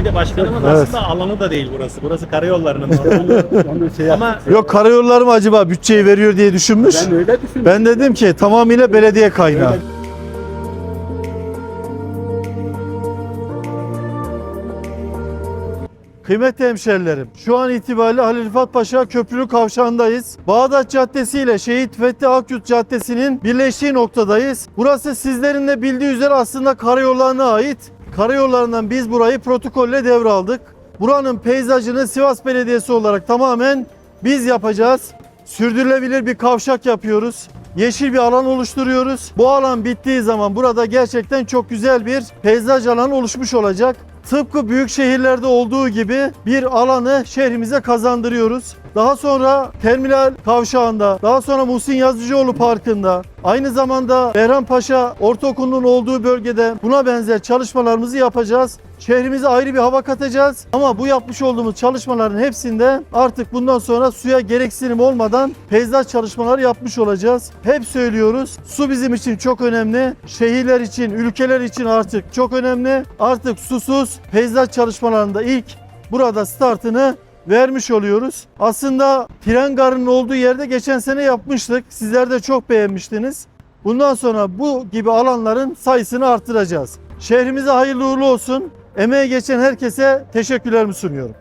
Bir de başkanımın Evet. aslında alanı da değil burası. Burası karayollarının. Onu şey Ama Yok karayolları mı acaba bütçeyi veriyor diye düşünmüş. ben öyle düşünüyorum. Ben dedim ki tamamıyla belediye kaynağı. Öyle. Kıymetli hemşerilerim, şu an itibariyle Halil Rıfat Paşa Köprülü Kavşağı'ndayız. Bağdat Caddesi ile Şehit Fethi Akyurt Caddesi'nin birleştiği noktadayız. Burası sizlerin de bildiği üzere aslında karayollarına ait. Karayollarından biz burayı protokolle devraldık. Buranın peyzajını Sivas Belediyesi olarak tamamen biz yapacağız. Sürdürülebilir bir kavşak yapıyoruz. Yeşil bir alan oluşturuyoruz. Bu alan bittiği zaman burada gerçekten çok güzel bir peyzaj alanı oluşmuş olacak. Tıpkı büyük şehirlerde olduğu gibi bir alanı şehrimize kazandırıyoruz. Daha sonra Terminal Kavşağı'nda, daha sonra Muhsin Yazıcıoğlu Parkı'nda, aynı zamanda Behrampaşa Ortaokulu'nun olduğu bölgede buna benzer çalışmalarımızı yapacağız. Şehrimize ayrı bir hava katacağız. Ama bu yapmış olduğumuz çalışmaların hepsinde artık bundan sonra suya gereksinim olmadan peyzaj çalışmaları yapmış olacağız. Hep söylüyoruz. Su bizim için çok önemli. Şehirler için, ülkeler için artık çok önemli. Artık susuz peyzaj çalışmalarında ilk burada startını vermiş oluyoruz. Aslında tren garının olduğu yerde geçen sene yapmıştık. Sizler de çok beğenmiştiniz. Bundan sonra bu gibi alanların sayısını artıracağız. Şehrimize hayırlı uğurlu olsun. Emeğe geçen herkese teşekkürlerimi sunuyorum.